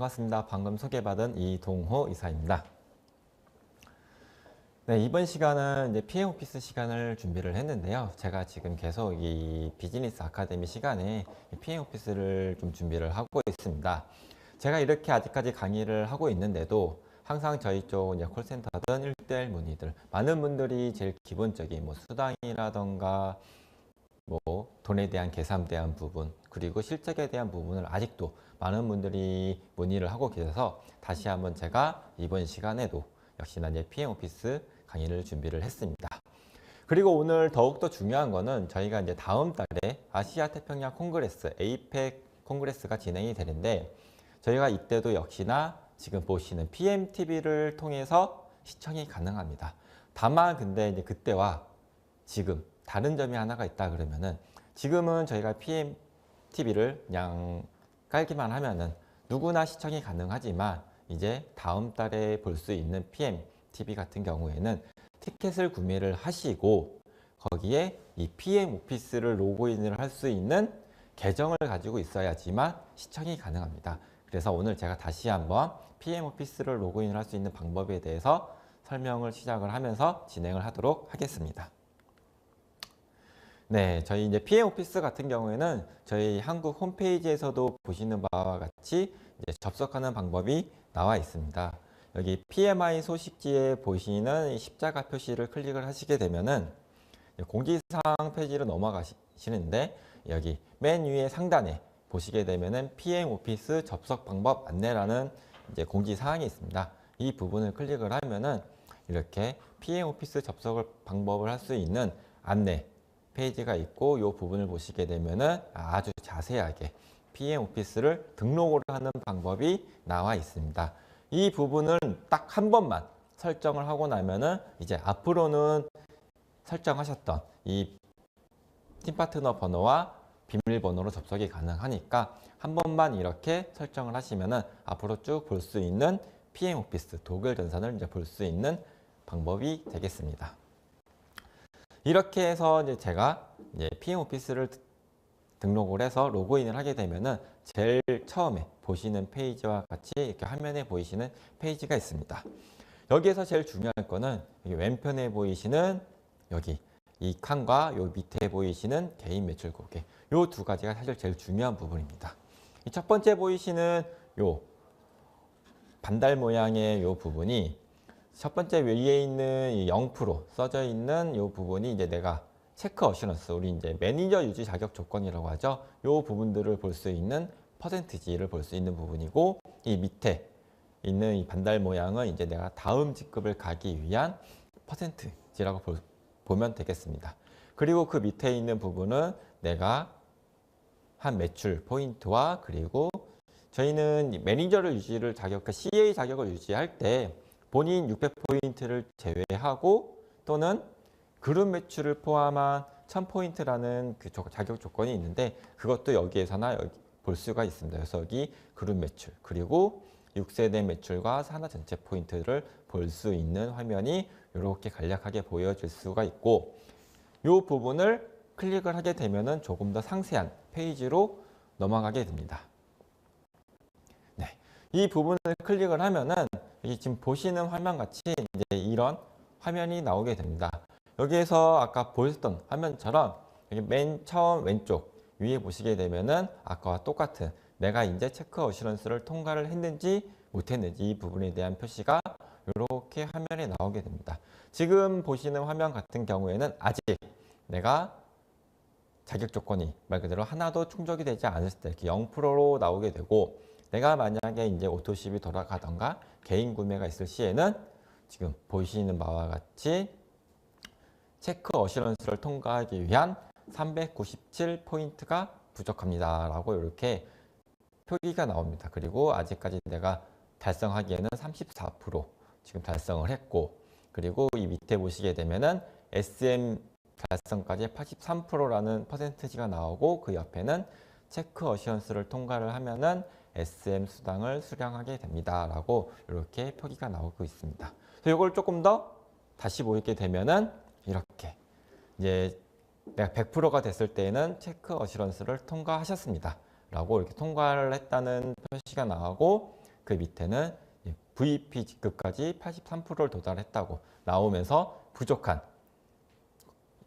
반갑습니다. 방금 소개받은 이동호 이사입니다. 네, 이번 시간은 이제 PM 오피스 시간을 준비를 했는데요. 제가 지금 계속 이 비즈니스 아카데미 시간에 이 PM 오피스를 좀 준비를 하고 있습니다. 제가 이렇게 아직까지 강의를 하고 있는데도 항상 저희 쪽 이제 콜센터든 1대1 문의들 많은 분들이 제일 기본적인 뭐 수당이라던가 뭐 돈에 대한 계산에 대한 부분 그리고 실적에 대한 부분을 아직도 많은 분들이 문의를 하고 계셔서 다시 한번 제가 이번 시간에도 역시나 이제 PM 오피스 강의를 준비를 했습니다. 그리고 오늘 더욱더 중요한 거는 저희가 이제 다음 달에 아시아 태평양 콩그레스 APEC 콩그레스가 진행이 되는데 저희가 이때도 역시나 지금 보시는 PMTV를 통해서 시청이 가능합니다. 다만 근데 이제 그때와 지금 다른 점이 하나가 있다 그러면은 지금은 저희가 PMTV를 그냥 깔기만 하면은 누구나 시청이 가능하지만 이제 다음 달에 볼 수 있는 PMTV 같은 경우에는 티켓을 구매를 하시고 거기에 이 PM 오피스를 로그인을 할 수 있는 계정을 가지고 있어야지만 시청이 가능합니다. 그래서 오늘 제가 다시 한번 PM 오피스를 로그인을 할 수 있는 방법에 대해서 설명을 시작을 하면서 진행을 하도록 하겠습니다. 네, 저희 이제 PM 오피스 같은 경우에는 저희 한국 홈페이지에서도 보시는 바와 같이 이제 접속하는 방법이 나와 있습니다. 여기 PMI 소식지에 보시는 십자가 표시를 클릭을 하시게 되면은 공지사항 페이지로 넘어가시는데 여기 맨 위에 상단에 보시게 되면은 PM 오피스 접속 방법 안내라는 이제 공지사항이 있습니다. 이 부분을 클릭을 하면은 이렇게 PM 오피스 접속을 방법을 할 수 있는 안내 페이지가 있고 이 부분을 보시게 되면은 아주 자세하게 PM 오피스를 등록을 하는 방법이 나와 있습니다. 이 부분을 딱 한 번만 설정을 하고 나면은 이제 앞으로는 설정하셨던 이 팀 파트너 번호와 비밀번호로 접속이 가능하니까 한 번만 이렇게 설정을 하시면은 앞으로 쭉 볼 수 있는 PM 오피스 도글 전선을 이제 볼 수 있는 방법이 되겠습니다. 이렇게 해서 이제 제가 이제 PM 오피스를 등록을 해서 로그인을 하게 되면은 제일 처음에 보시는 페이지와 같이 이렇게 화면에 보이시는 페이지가 있습니다. 여기에서 제일 중요한 거는 왼편에 보이시는 여기 이 칸과 요 밑에 보이시는 개인 매출 고객 요 두 가지가 사실 제일 중요한 부분입니다. 첫 번째 보이시는 요 반달 모양의 요 부분이 첫 번째 위에 있는 0% 써져 있는 이 부분이 이제 내가 체크 어시런스 우리 이제 매니저 유지 자격 조건이라고 하죠. 이 부분들을 볼 수 있는 퍼센트지를 볼 수 있는 부분이고 이 밑에 있는 이 반달 모양은 이제 내가 다음 직급을 가기 위한 퍼센트지라고 볼, 보면 되겠습니다. 그리고 그 밑에 있는 부분은 내가 한 매출 포인트와 그리고 저희는 매니저를 유지를 자격, 그 CA 자격을 유지할 때 본인 600포인트를 제외하고 또는 그룹 매출을 포함한 1000포인트라는 그 자격 조건이 있는데 그것도 여기에서나 여기 볼 수가 있습니다. 그래서 여기 그룹 매출 그리고 6세대 매출과 산하 전체 포인트를 볼 수 있는 화면이 이렇게 간략하게 보여질 수가 있고 이 부분을 클릭을 하게 되면 조금 더 상세한 페이지로 넘어가게 됩니다. 네, 이 부분을 클릭을 하면 은 지금 보시는 화면 같이 이제 이런 화면이 나오게 됩니다. 여기에서 아까 보였던 화면처럼 맨 처음 왼쪽 위에 보시게 되면은 아까와 똑같은 내가 이제 체크 어시런스를 통과를 했는지 못했는지 이 부분에 대한 표시가 이렇게 화면에 나오게 됩니다. 지금 보시는 화면 같은 경우에는 아직 내가 자격 조건이 말 그대로 하나도 충족이 되지 않았을 때 이렇게 0%로 나오게 되고 내가 만약에 이제 오토십이 돌아가던가 개인 구매가 있을 시에는 지금 보시는 바와 같이 체크 어시런스를 통과하기 위한 397포인트가 부족합니다. 라고 이렇게 표기가 나옵니다. 그리고 아직까지 내가 달성하기에는 34% 지금 달성을 했고 그리고 이 밑에 보시게 되면은 SM 달성까지 83%라는 퍼센트지가 나오고 그 옆에는 체크 어시언스를 통과를 하면은 SM 수당을 수령하게 됩니다. 라고 이렇게 표기가 나오고 있습니다. 그래서 이걸 조금 더 다시 보이게 되면은 이렇게 이제 내가 100%가 됐을 때에는 체크 어시런스를 통과하셨습니다. 라고 이렇게 통과를 했다는 표시가 나오고 그 밑에는 이 VP 직급까지 83%를 도달했다고 나오면서 부족한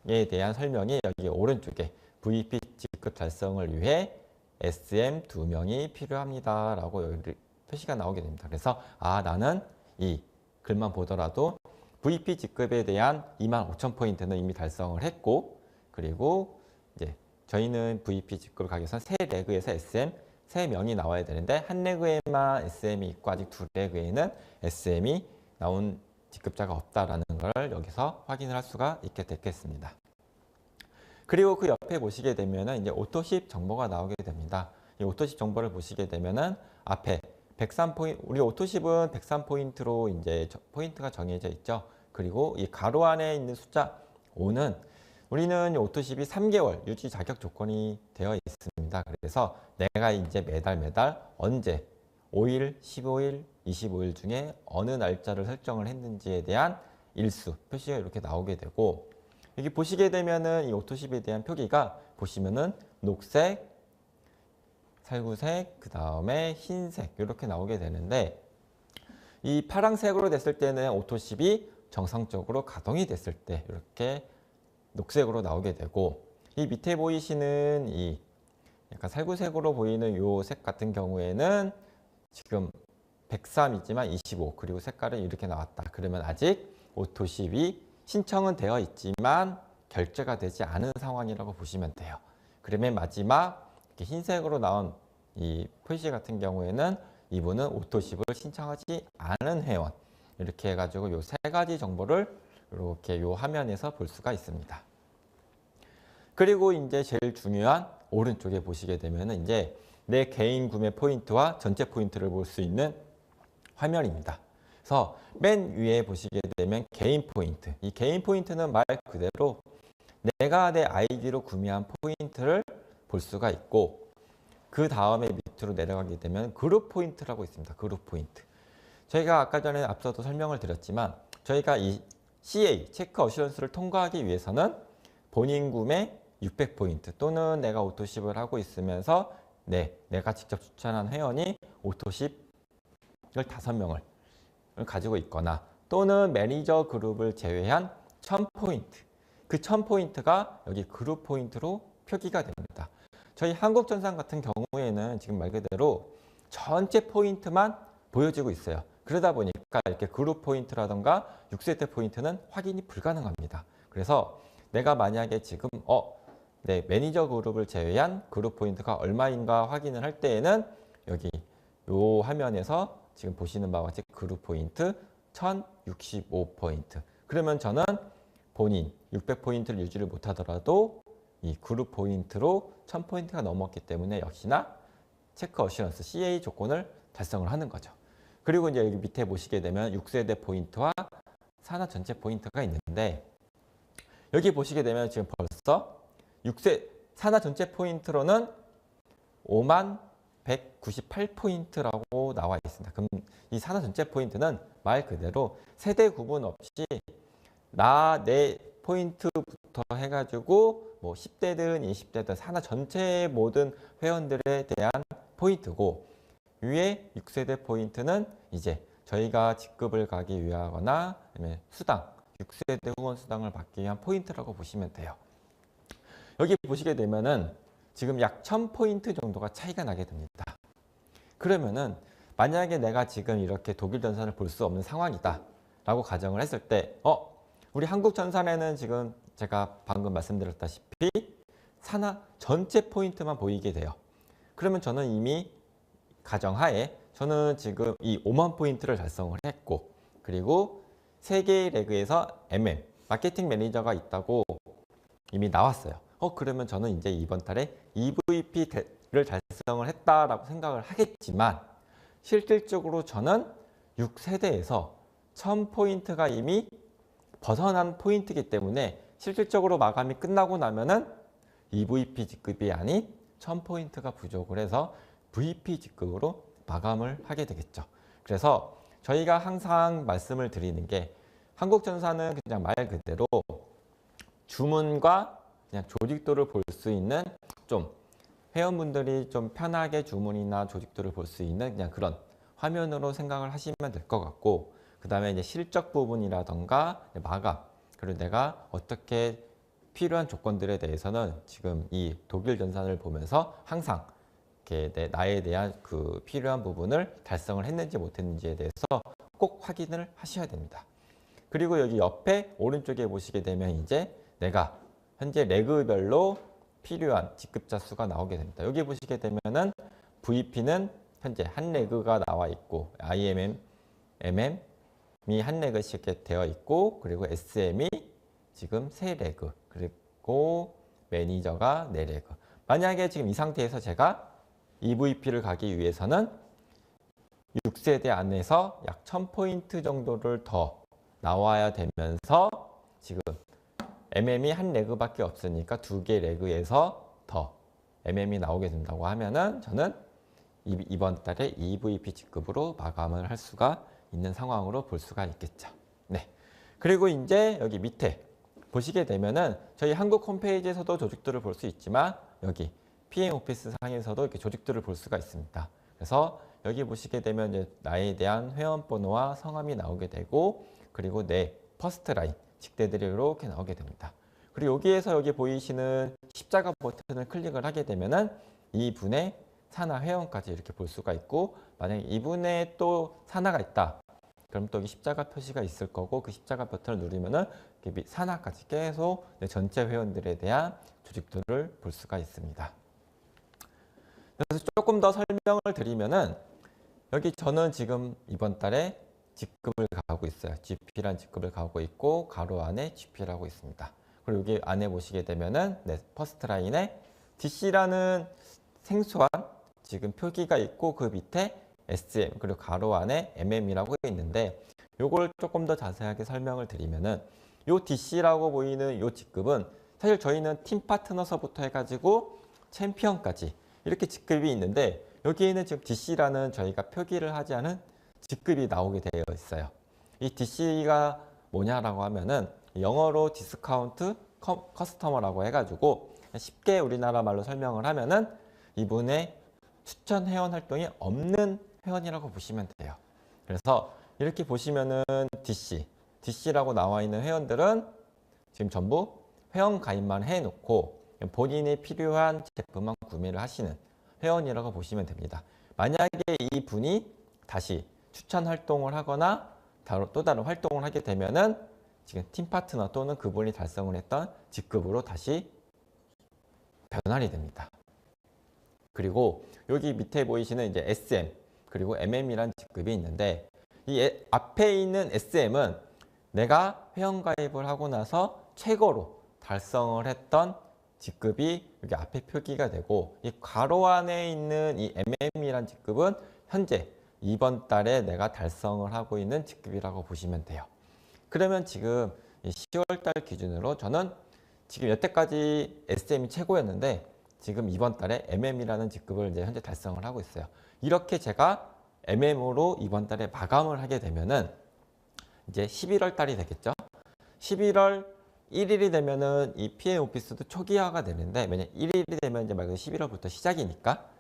에 대한 설명이 여기 오른쪽에 VP 직급 달성을 위해 SM 두 명이 필요합니다 라고 여기 표시가 나오게 됩니다. 그래서 아 나는 이 글만 보더라도 VP 직급에 대한 2만 5천 포인트는 이미 달성을 했고 그리고 이제 저희는 VP 직급을 가기 위해서 세 레그에서 SM 세 명이 나와야 되는데 한 레그에만 SM이 있고 아직 두 레그에는 SM이 나온 직급자가 없다라는 걸 여기서 확인을 할 수가 있게 됐겠습니다. 그리고 그 옆에 보시게 되면은 이제 오토십 정보가 나오게 됩니다. 이 오토십 정보를 보시게 되면은 앞에 103포인트, 우리 오토십은 103포인트로 이제 저- 포인트가 정해져 있죠. 그리고 이 가로 안에 있는 숫자 5는 우리는 이 오토십이 3개월 유지 자격 조건이 되어 있습니다. 그래서 내가 이제 매달 매달 언제 5일, 15일, 25일 중에 어느 날짜를 설정을 했는지에 대한 일수 표시가 이렇게 나오게 되고 여기 보시게 되면은 이 오토십에 대한 표기가 보시면은 녹색, 살구색, 그 다음에 흰색 이렇게 나오게 되는데 이 파랑색으로 됐을 때는 오토십이 정상적으로 가동이 됐을 때 이렇게 녹색으로 나오게 되고 이 밑에 보이시는 이 약간 살구색으로 보이는 요 색 같은 경우에는 지금 103이지만 25 그리고 색깔은 이렇게 나왔다. 그러면 아직 오토십이 신청은 되어 있지만 결제가 되지 않은 상황이라고 보시면 돼요. 그러면 마지막 흰색으로 나온 이 표시 같은 경우에는 이분은 오토십을 신청하지 않은 회원 이렇게 해가지고 요 세 가지 정보를 이렇게 요 화면에서 볼 수가 있습니다. 그리고 이제 제일 중요한 오른쪽에 보시게 되면은 이제 내 개인 구매 포인트와 전체 포인트를 볼 수 있는 화면입니다. 그래서 맨 위에 보시게 되면 개인 포인트. 이 개인 포인트는 말 그대로 내가 내 아이디로 구매한 포인트를 볼 수가 있고 그 다음에 밑으로 내려가게 되면 그룹 포인트라고 있습니다. 그룹 포인트. 저희가 아까 전에 앞서도 설명을 드렸지만 저희가 이 CA 체크 어시런스를 통과하기 위해서는 본인 구매 600포인트 또는 내가 오토십을 하고 있으면서 네, 내가 직접 추천한 회원이 오토십을 다섯 명을 가지고 있거나 또는 매니저 그룹을 제외한 1000포인트 그 1000포인트가 여기 그룹 포인트로 표기가 됩니다. 저희 한국전산 같은 경우에는 지금 말 그대로 전체 포인트만 보여지고 있어요. 그러다 보니까 이렇게 그룹 포인트라던가 6세대 포인트는 확인이 불가능합니다. 그래서 내가 만약에 지금 어, 네, 매니저 그룹을 제외한 그룹 포인트가 얼마인가 확인을 할 때에는 여기 요 화면에서 지금 보시는 바와 같이 그룹 포인트 1065포인트. 그러면 저는 본인 600포인트를 유지를 못하더라도 이 그룹 포인트로 1000포인트가 넘었기 때문에 역시나 체크 어시런스 CA 조건을 달성을 하는 거죠. 그리고 이제 여기 밑에 보시게 되면 6세대 포인트와 산하 전체 포인트가 있는데 여기 보시게 되면 지금 벌써 6세 산하 전체 포인트로는 5만 198포인트라고 나와 있습니다. 그럼 이 산하 전체 포인트는 말 그대로 세대 구분 없이 나 내 포인트부터 해가지고 뭐 10대든 20대든 산하 전체 모든 회원들에 대한 포인트고 위에 6세대 포인트는 이제 저희가 직급을 가기 위하거나 아니면 수당 6세대 후원 수당을 받기 위한 포인트라고 보시면 돼요. 여기 보시게 되면은 지금 약 1000포인트 정도가 차이가 나게 됩니다. 그러면은 만약에 내가 지금 이렇게 독일 전산을 볼 수 없는 상황이다 라고 가정을 했을 때 어? 우리 한국 전산에는 지금 제가 방금 말씀드렸다시피 산하 전체 포인트만 보이게 돼요. 그러면 저는 이미 가정하에 저는 지금 이 5만 포인트를 달성을 했고 그리고 세 개의 레그에서 MM 마케팅 매니저가 있다고 이미 나왔어요. 어 그러면 저는 이제 이번 달에 EVP를 달성을 했다라고 생각을 하겠지만 실질적으로 저는 6세대에서 1000포인트가 이미 벗어난 포인트이기 때문에 실질적으로 마감이 끝나고 나면은 EVP 직급이 아닌 1000포인트가 부족을 해서 VP 직급으로 마감을 하게 되겠죠. 그래서 저희가 항상 말씀을 드리는 게 한국전사는 그냥 말 그대로 주문과 그냥 조직도를 볼 수 있는 좀 회원분들이 좀 편하게 주문이나 조직도를 볼 수 있는 그냥 그런 화면으로 생각을 하시면 될 것 같고 그 다음에 이제 실적 부분이라던가 마감 그리고 내가 어떻게 필요한 조건들에 대해서는 지금 이 독일 전산을 보면서 항상 이렇게 내, 나에 대한 그 필요한 부분을 달성을 했는지 못했는지에 대해서 꼭 확인을 하셔야 됩니다. 그리고 여기 옆에 오른쪽에 보시게 되면 이제 내가 현재 레그별로 필요한 직급자 수가 나오게 됩니다. 여기 보시게 되면은 VP는 현재 한 레그가 나와 있고 IMM, MM이 한 레그씩 되어 있고 그리고 SM이 지금 세 레그 그리고 매니저가 네 레그. 만약에 지금 이 상태에서 제가 EVP를 가기 위해서는 6세대 안에서 약 1000포인트 정도를 더 나와야 되면서 지금 MM이 한 레그밖에 없으니까 두 개 레그에서 더 MM이 나오게 된다고 하면은 저는 이- 이번 달에 EVP 직급으로 마감을 할 수가 있는 상황으로 볼 수가 있겠죠. 네. 그리고 이제 여기 밑에 보시게 되면은 저희 한국 홈페이지에서도 조직들을 볼 수 있지만 여기 PM 오피스 상에서도 이렇게 조직들을 볼 수가 있습니다. 그래서 여기 보시게 되면 이제 나에 대한 회원 번호와 성함이 나오게 되고 그리고 내 퍼스트 라인 직대들이 이렇게 나오게 됩니다. 그리고 여기에서 여기 보이시는 십자가 버튼을 클릭을 하게 되면은 이 분의 산하 회원까지 이렇게 볼 수가 있고 만약에 이분의 또 산하가 있다. 그럼 또 여기 십자가 표시가 있을 거고 그 십자가 버튼을 누르면은 산하까지 계속 내 전체 회원들에 대한 조직들을 볼 수가 있습니다. 그래서 조금 더 설명을 드리면은 여기 저는 지금 이번 달에 직급을 가고 있어요. GP라는 직급을 가고 있고 가로 안에 GP라고 있습니다. 그리고 여기 안에 보시게 되면은 네, 퍼스트 라인에 DC라는 생소한 지금 표기가 있고 그 밑에 SM 그리고 가로 안에 MM이라고 있는데 요걸 조금 더 자세하게 설명을 드리면은 요 DC라고 보이는 요 직급은 사실 저희는 팀 파트너서부터 해가지고 챔피언까지 이렇게 직급이 있는데 여기에는 지금 DC라는 저희가 표기를 하지 않은 직급이 나오게 되어 있어요. 이 DC가 뭐냐라고 하면은 영어로 디스카운트 커- 커스터머라고 해가지고 쉽게 우리나라 말로 설명을 하면은 이분의 추천 회원 활동이 없는 회원이라고 보시면 돼요. 그래서 이렇게 보시면은 DC, DC라고 나와 있는 회원들은 지금 전부 회원 가입만 해놓고 본인이 필요한 제품만 구매를 하시는 회원이라고 보시면 됩니다. 만약에 이 분이 다시 추천 활동을 하거나 또 다른 활동을 하게 되면은 지금 팀 파트너 또는 그분이 달성을 했던 직급으로 다시 변환이 됩니다. 그리고 여기 밑에 보이시는 이제 SM 그리고 MM이라는 직급이 있는데 이 에- 앞에 있는 SM은 내가 회원 가입을 하고 나서 최고로 달성을 했던 직급이 여기 앞에 표기가 되고 이 괄호 안에 있는 이 MM이라는 직급은 현재 이번 달에 내가 달성을 하고 있는 직급이라고 보시면 돼요. 그러면 지금 10월 달 기준으로 저는 지금 여태까지 SM이 최고였는데 지금 이번 달에 MM이라는 직급을 이제 현재 달성을 하고 있어요. 이렇게 제가 MM으로 이번 달에 마감을 하게 되면은 이제 11월 달이 되겠죠. 11월 1일이 되면은 이 PM 오피스도 초기화가 되는데 왜냐 1일이 되면 이제 말 그대로 11월부터 시작이니까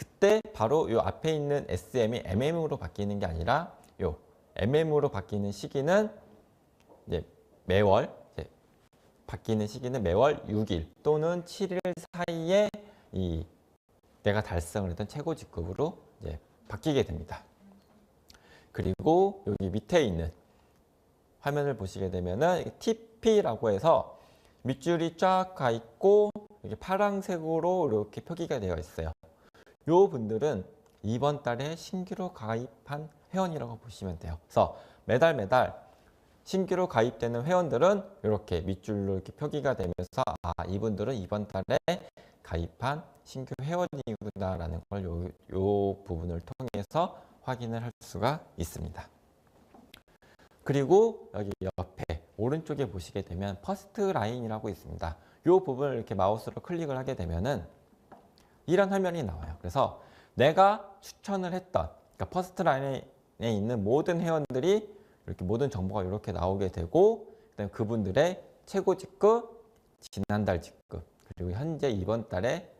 그때 바로 요 앞에 있는 SM이 MM으로 바뀌는 게 아니라 요 MM으로 바뀌는 시기는 이제 매월 이제 바뀌는 시기는 매월 6일 또는 7일 사이에 이 내가 달성을 했던 최고 직급으로 이제 바뀌게 됩니다. 그리고 여기 밑에 있는 화면을 보시게 되면은 TP라고 해서 밑줄이 쫙 가 있고 이게 파란색으로 이렇게 표기가 되어 있어요. 요 분들은 이번 달에 신규로 가입한 회원이라고 보시면 돼요. 그래서 매달 매달 신규로 가입되는 회원들은 이렇게 밑줄로 이렇게 표기가 되면서 아 이분들은 이번 달에 가입한 신규 회원이구나라는 걸 요, 요 부분을 통해서 확인을 할 수가 있습니다. 그리고 여기 옆에 오른쪽에 보시게 되면 퍼스트 라인이라고 있습니다. 이 부분을 이렇게 마우스로 클릭을 하게 되면은 이런 화면이 나와요. 그래서 내가 추천을 했던 그러니까 퍼스트 라인에 있는 모든 회원들이 이렇게 모든 정보가 이렇게 나오게 되고 그다음에 그분들의 최고 직급, 지난달 직급 그리고 현재 이번 달에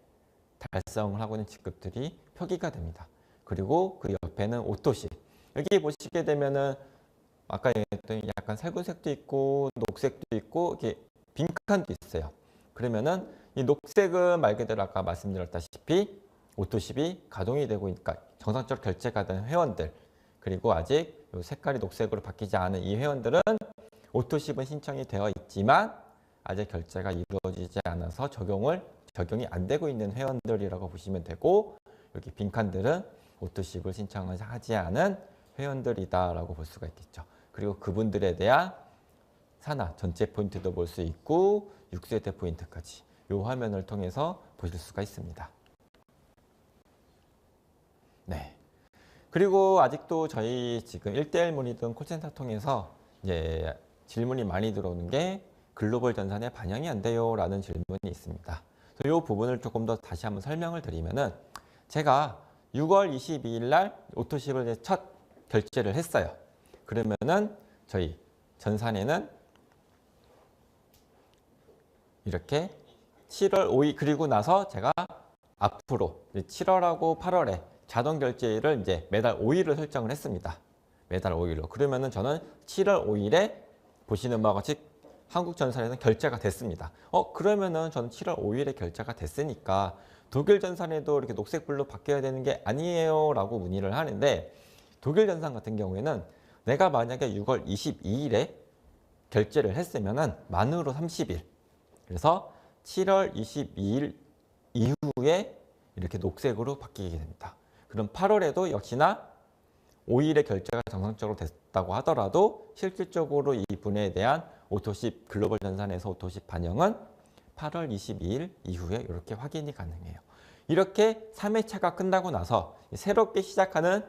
달성을 하고 있는 직급들이 표기가 됩니다. 그리고 그 옆에는 오토십. 여기 보시게 되면은 아까 얘기했던 약간 살구색도 있고 녹색도 있고 이렇게 빈칸도 있어요. 그러면은 이 녹색은 말 그대로 아까 말씀드렸다시피 오토십이 가동이 되고 있으니까 정상적으로 결제가 된 회원들 그리고 아직 요 색깔이 녹색으로 바뀌지 않은 이 회원들은 오토십은 신청이 되어 있지만 아직 결제가 이루어지지 않아서 적용을 적용이 안 되고 있는 회원들이라고 보시면 되고 여기 빈칸들은 오토십을 신청을 하지 않은 회원들이다라고 볼 수가 있겠죠. 그리고 그분들에 대한 산하 전체 포인트도 볼 수 있고 6세대 포인트까지 이 화면을 통해서 보실 수가 있습니다. 네. 그리고 아직도 저희 지금 1대1 문의든 콜센터 통해서 이제 질문이 많이 들어오는 게 글로벌 전산에 반영이 안 돼요 라는 질문이 있습니다. 이 부분을 조금 더 다시 한번 설명을 드리면은 제가 6월 22일 날 오토십을 첫 결제를 했어요. 그러면은 저희 전산에는 이렇게 7월 5일 그리고 나서 제가 앞으로 7월하고 8월에 자동 결제일을 이제 매달 5일을 설정을 했습니다. 매달 5일로. 그러면은 저는 7월 5일에 보시는 바와 같이 한국전산에서 결제가 됐습니다. 어 그러면은 저는 7월 5일에 결제가 됐으니까 독일 전산에도 이렇게 녹색불로 바뀌어야 되는 게 아니에요 라고 문의를 하는데 독일 전산 같은 경우에는 내가 만약에 6월 22일에 결제를 했으면은 만으로 30일. 그래서 7월 22일 이후에 이렇게 녹색으로 바뀌게 됩니다. 그럼 8월에도 역시나 5일에 결제가 정상적으로 됐다고 하더라도 실질적으로 이 분에 대한 오토십 글로벌 전산에서 오토십 반영은 8월 22일 이후에 이렇게 확인이 가능해요. 이렇게 3회차가 끝나고 나서 새롭게 시작하는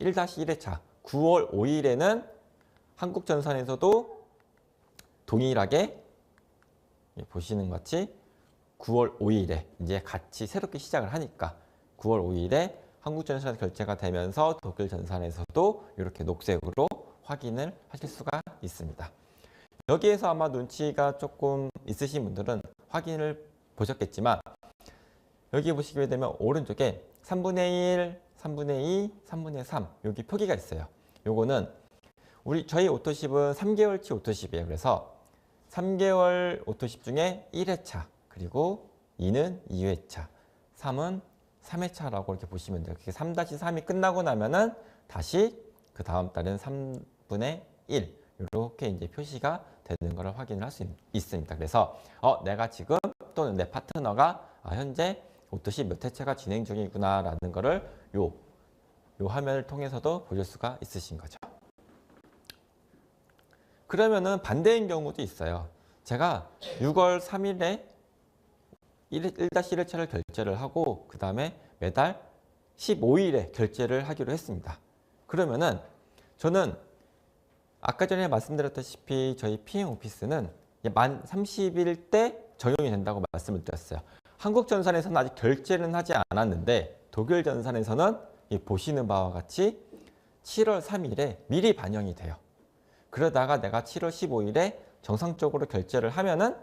1-1회차 9월 5일에는 한국전산에서도 동일하게 보시는 것 같이 9월 5일에 이제 같이 새롭게 시작을 하니까 9월 5일에 한국전산 결제가 되면서 독일 전산에서도 이렇게 녹색으로 확인을 하실 수가 있습니다. 여기에서 아마 눈치가 조금 있으신 분들은 확인을 보셨겠지만 여기 보시게 되면 오른쪽에 3분의 1, 3분의 2, 3분의 3 여기 표기가 있어요. 요거는 우리 저희 오토십은 3개월치 오토십이에요. 그래서 3개월 오토십 중에 1회차 그리고 2는 2회차 3은 3회차라고 이렇게 보시면 돼요. 그게 3-3이 끝나고 나면은 다시 그 다음 달은 3분의 1 이렇게 이제 표시가 되는 것을 확인을 할 수 있습니다. 그래서 어 내가 지금 또는 내 파트너가 아, 현재 오토시 몇 회차가 진행 중이구나라는 것을 요, 요 화면을 통해서도 보실 수가 있으신 거죠. 그러면은 반대인 경우도 있어요. 제가 6월 3일에 1-1차를 결제를 하고 그 다음에 매달 15일에 결제를 하기로 했습니다. 그러면은 저는 아까 전에 말씀드렸다시피 저희 PM 오피스는 만 30일 때 적용이 된다고 말씀을 드렸어요. 한국 전산에서는 아직 결제는 하지 않았는데 독일 전산에서는 보시는 바와 같이 7월 3일에 미리 반영이 돼요. 그러다가 내가 7월 15일에 정상적으로 결제를 하면은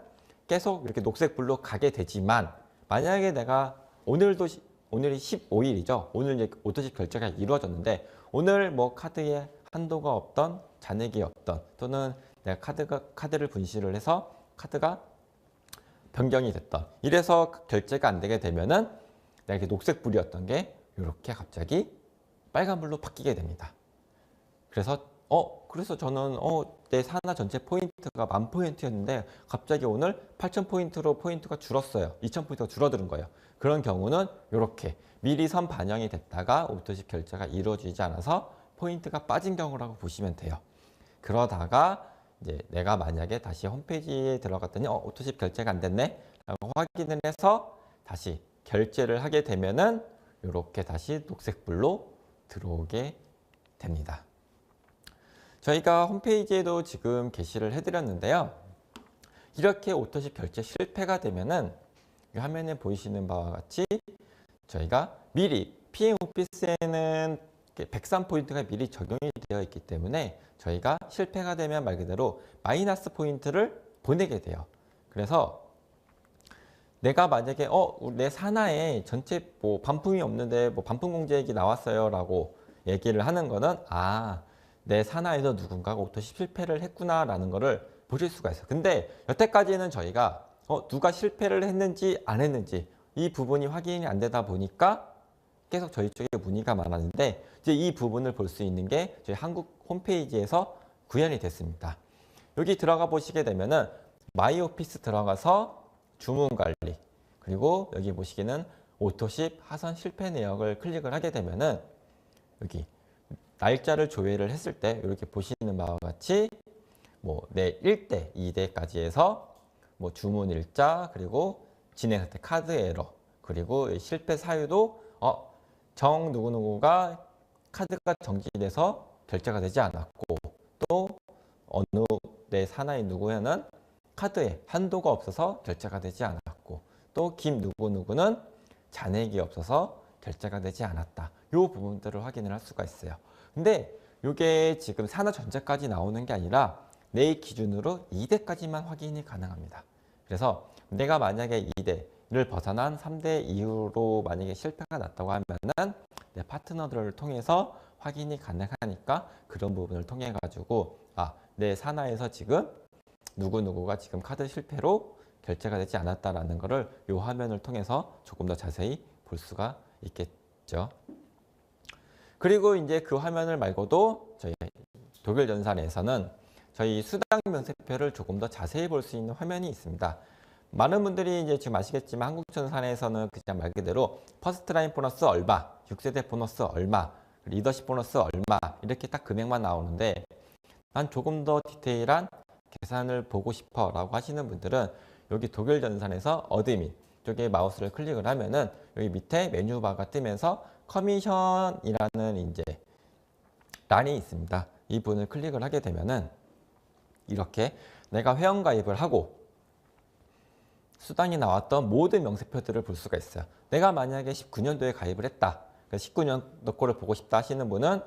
계속 이렇게 녹색 불로 가게 되지만 만약에 내가 오늘도 오늘이 15일이죠. 오늘 이제 오토십 결제가 이루어졌는데 오늘 뭐 카드에 한도가 없던 잔액이 없던 또는 내가 카드가 카드를 분실을 해서 카드가 변경이 됐던 이래서 결제가 안 되게 되면은 내가 이렇게 녹색 불이었던 게 이렇게 갑자기 빨간 불로 바뀌게 됩니다. 그래서 어 그래서 저는 어 내 산하 전체 포인트가 만 포인트였는데 갑자기 오늘 8천 포인트로 포인트가 줄었어요. 2천 포인트가 줄어드는 거예요. 그런 경우는 이렇게 미리 선 반영이 됐다가 오토십 결제가 이루어지지 않아서 포인트가 빠진 경우라고 보시면 돼요. 그러다가 이제 내가 만약에 다시 홈페이지에 들어갔더니 어, 오토십 결제가 안 됐네 라고 확인을 해서 다시 결제를 하게 되면은 이렇게 다시 녹색불로 들어오게 됩니다. 저희가 홈페이지에도 지금 게시를 해드렸는데요. 이렇게 오토십 결제 실패가 되면은 이 화면에 보이시는 바와 같이 저희가 미리 PM 오피스에는 103포인트가 미리 적용이 되어 있기 때문에 저희가 실패가 되면 말 그대로 마이너스 포인트를 보내게 돼요. 그래서 내가 만약에 어 내 산하에 전체 뭐 반품이 없는데 뭐 반품 공제액이 나왔어요라고 얘기를 하는 거는 아, 내 산하에서 누군가가 오토십 실패를 했구나라는 거를 보실 수가 있어요. 근데 여태까지는 저희가 어, 누가 실패를 했는지 안 했는지 이 부분이 확인이 안 되다 보니까 계속 저희 쪽에 문의가 많았는데 이제 이 부분을 볼 수 있는 게 저희 한국 홈페이지에서 구현이 됐습니다. 여기 들어가 보시게 되면은 마이 오피스 들어가서 주문 관리 그리고 여기 보시기는 오토십 하선 실패 내역을 클릭을 하게 되면은 여기 날짜를 조회를 했을 때 이렇게 보시는 바와 같이 뭐 내 1대, 2대까지 해서 뭐 주문 일자 그리고 진행 상태 카드 에러 그리고 이 실패 사유도 어, 정 누구누구가 카드가 정지돼서 결제가 되지 않았고 또 어느 내 사나이 누구에는 카드에 한도가 없어서 결제가 되지 않았고 또 김 누구누구는 잔액이 없어서 결제가 되지 않았다. 이 부분들을 확인을 할 수가 있어요. 근데 이게 지금 산하 전체까지 나오는 게 아니라 내 기준으로 2대까지만 확인이 가능합니다. 그래서 내가 만약에 2대를 벗어난 3대 이후로 만약에 실패가 났다고 하면은 내 파트너들을 통해서 확인이 가능하니까 그런 부분을 통해 가지고 아, 내 산하에서 지금 누구누구가 지금 카드 실패로 결제가 되지 않았다라는 것을 이 화면을 통해서 조금 더 자세히 볼 수가 있겠죠. 그리고 이제 그 화면을 말고도 저희 독일 전산에서는 저희 수당 명세표를 조금 더 자세히 볼 수 있는 화면이 있습니다. 많은 분들이 이제 지금 아시겠지만 한국전산에서는 그냥 말 그대로 퍼스트 라인 보너스 얼마, 6세대 보너스 얼마, 리더십 보너스 얼마 이렇게 딱 금액만 나오는데 난 조금 더 디테일한 계산을 보고 싶어 라고 하시는 분들은 여기 독일 전산에서 어드민 쪽에 마우스를 클릭을 하면은 여기 밑에 메뉴바가 뜨면서 커미션이라는 이제 란이 있습니다. 이 분을 클릭을 하게 되면은 이렇게 내가 회원 가입을 하고 수당이 나왔던 모든 명세표들을 볼 수가 있어요. 내가 만약에 19년도에 가입을 했다. 19년도 거를 보고 싶다 하시는 분은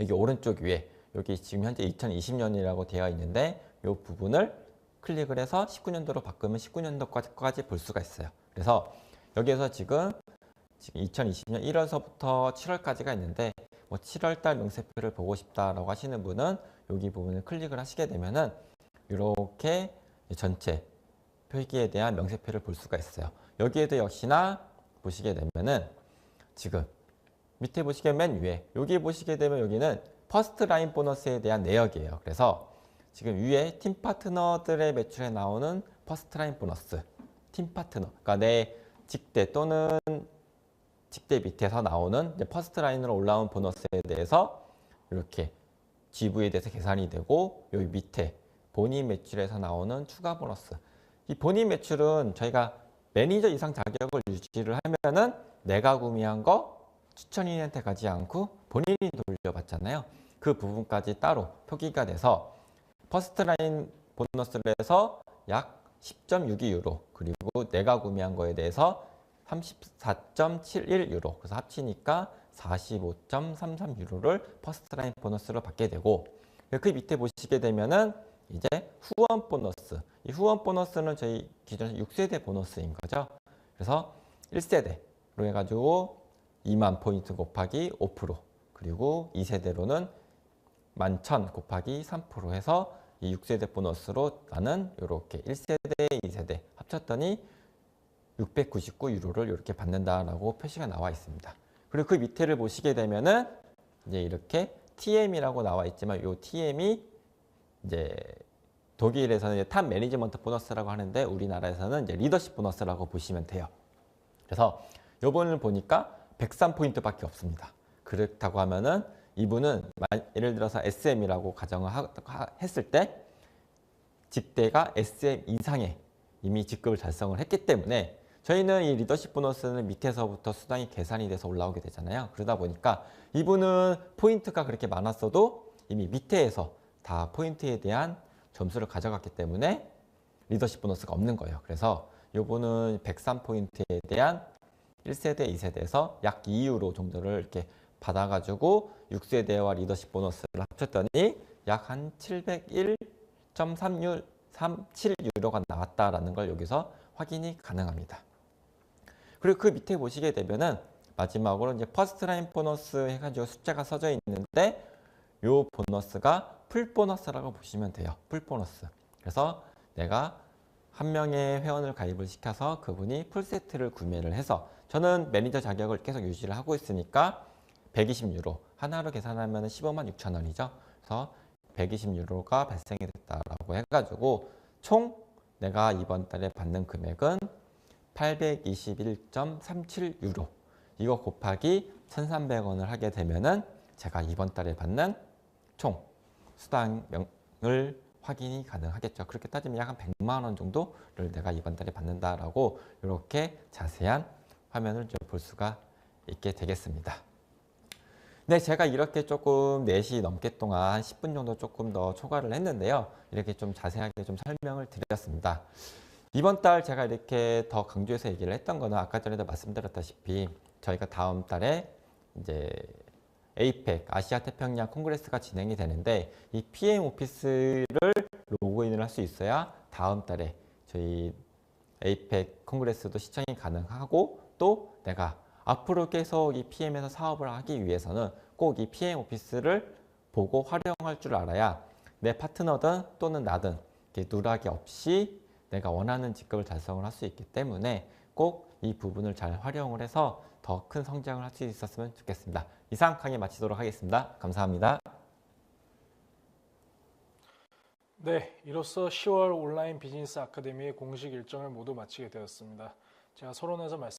여기 오른쪽 위에 여기 지금 현재 2020년이라고 되어 있는데 이 부분을 클릭을 해서 19년도로 바꾸면 19년도까지 볼 수가 있어요. 그래서 여기에서 지금 지금 2020년 1월서부터 7월까지가 있는데 뭐 7월달 명세표를 보고 싶다라고 하시는 분은 여기 부분을 클릭을 하시게 되면은 이렇게 전체 표기에 대한 명세표를 볼 수가 있어요. 여기에도 역시나 보시게 되면은 지금 밑에 보시게 맨 위에 여기 보시게 되면 여기는 퍼스트 라인 보너스에 대한 내역이에요. 그래서 지금 위에 팀 파트너들의 매출에 나오는 퍼스트 라인 보너스 팀 파트너 그러니까 내 직대 또는 직대 밑에서 나오는 퍼스트 라인으로 올라온 보너스에 대해서 이렇게 GV에 대해서 계산이 되고 여기 밑에 본인 매출에서 나오는 추가 보너스 이 본인 매출은 저희가 매니저 이상 자격을 유지를 하면은 내가 구매한 거 추천인한테 가지 않고 본인이 돌려받잖아요. 그 부분까지 따로 표기가 돼서 퍼스트 라인 보너스를 해서 약 10.62 유로 그리고 내가 구매한 거에 대해서 34.71 유로 그래서 합치니까 45.33 유로를 퍼스트 라인 보너스로 받게 되고 그 밑에 보시게 되면은 이제 후원 보너스 이 후원 보너스는 저희 기존 6세대 보너스인 거죠. 그래서 1세대로 해가지고 2만 포인트 곱하기 5% 그리고 2세대로는 11,000 곱하기 3% 해서 이 6세대 보너스로 나는 이렇게 1세대, 2세대 합쳤더니 699유로를 이렇게 받는다라고 표시가 나와 있습니다. 그리고 그 밑에를 보시게 되면은 이제 이렇게 TM이라고 나와 있지만 이 TM이 이제 독일에서는 이제 탑 매니지먼트 보너스라고 하는데 우리나라에서는 이제 리더십 보너스라고 보시면 돼요. 그래서 요번을 보니까 103포인트밖에 없습니다. 그렇다고 하면은 이분은 예를 들어서 SM이라고 가정을 하, 했을 때 직대가 SM 이상의 이미 직급을 달성을 했기 때문에 저희는 이 리더십 보너스는 밑에서부터 수당이 계산이 돼서 올라오게 되잖아요. 그러다 보니까 이분은 포인트가 그렇게 많았어도 이미 밑에에서 다 포인트에 대한 점수를 가져갔기 때문에 리더십 보너스가 없는 거예요. 그래서 이분은 103포인트에 대한 1세대, 2세대에서 약 2유로 정도를 이렇게 받아가지고 6세대와 리더십 보너스를 합쳤더니 약 한 701.37유로가 나왔다라는 걸 여기서 확인이 가능합니다. 그리고 그 밑에 보시게 되면은 마지막으로 이제 퍼스트 라인 보너스 해가지고 숫자가 써져 있는데 요 보너스가 풀 보너스라고 보시면 돼요. 풀 보너스. 그래서 내가 한 명의 회원을 가입을 시켜서 그분이 풀 세트를 구매를 해서 저는 매니저 자격을 계속 유지를 하고 있으니까 120유로 하나로 계산하면 15만 6천 원이죠. 그래서 120유로가 발생이 됐다라고 해가지고 총 내가 이번 달에 받는 금액은 821.37유로 이거 곱하기 1,300원을 하게 되면은 제가 이번 달에 받는 총 수당을 확인이 가능하겠죠. 그렇게 따지면 약 한 100만 원 정도를 내가 이번 달에 받는다라고 이렇게 자세한 화면을 좀 볼 수가 있게 되겠습니다. 네, 제가 이렇게 조금 4시 넘게 동안 10분 정도 조금 더 초과를 했는데요. 이렇게 좀 자세하게 좀 설명을 드렸습니다. 이번 달 제가 이렇게 더 강조해서 얘기를 했던 거는 아까 전에도 말씀드렸다시피 저희가 다음 달에 이제 에이펙 아시아 태평양 콩그레스가 진행이 되는데 이 PM 오피스를 로그인을 할 수 있어야 다음 달에 저희 에이펙 콩그레스도 시청이 가능하고 또 내가 앞으로 계속 이 PM에서 사업을 하기 위해서는 꼭 이 PM 오피스를 보고 활용할 줄 알아야 내 파트너든 또는 나든 누락이 없이 내가 원하는 직급을 달성을 할 수 있기 때문에 꼭 이 부분을 잘 활용을 해서 더 큰 성장을 할 수 있었으면 좋겠습니다. 이상 강의 마치도록 하겠습니다. 감사합니다. 네, 이로써 10월 온라인 비즈니스 아카데미의 공식 일정을 모두 마치게 되었습니다. 제가 서론에서 말씀